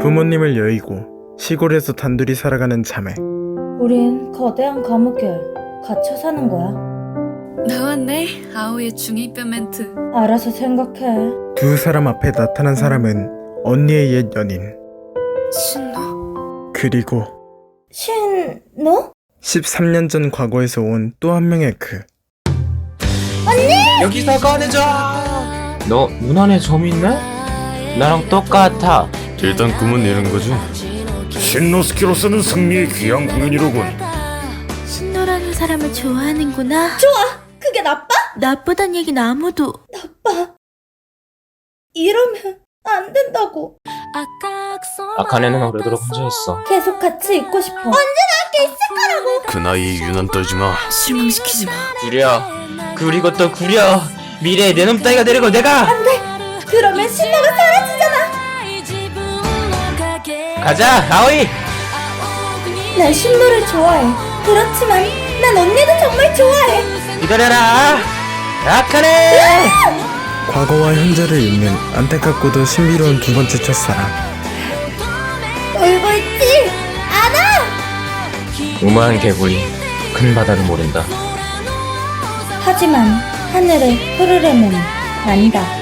부모님을 여의고 시골에서 단둘이 살아가는 자매. 우린 거대한 감옥에 갇혀 사는 거야. 나왔네 아오의 중2뼈 멘트 알아서 생각해. 두 사람 앞에 나타난 사람은 언니의 옛 연인. 신노? 그리고 신, 너? 13년 전 과거에서 온 또 한 명의 그. 여기서 꺼내줘. 너 눈 안에 점 있네? 나랑 똑같아. 일단 꿈은 이런 거지. 신노스키로서는 승리의 귀한 공연이로군. 신노라는 사람을 좋아하는구나. 그게 나빠? 나쁘단 얘기는 아무도. 이러면 안 된다고. 아카네는 오래도록 혼자였어. 계속 같이 있고 싶어. 그 나이에 유난 떨지 마. 실망시키지 마 구려. 그리고 또 구려. 미래의 내놈 따위가 되려고 내가. 그러면 신노가 가자, 아오이. 난 신노를 좋아해. 그렇지만 난 언니도 정말 좋아해. 기다려라. 아카네. 과거와 현재를 잇는 안타깝고도 신비로운 두 번째 첫사랑. 울고 있지? 우마한 개구리. 큰 바다를 모른다. 하지만 하늘을 흐르려면 난다.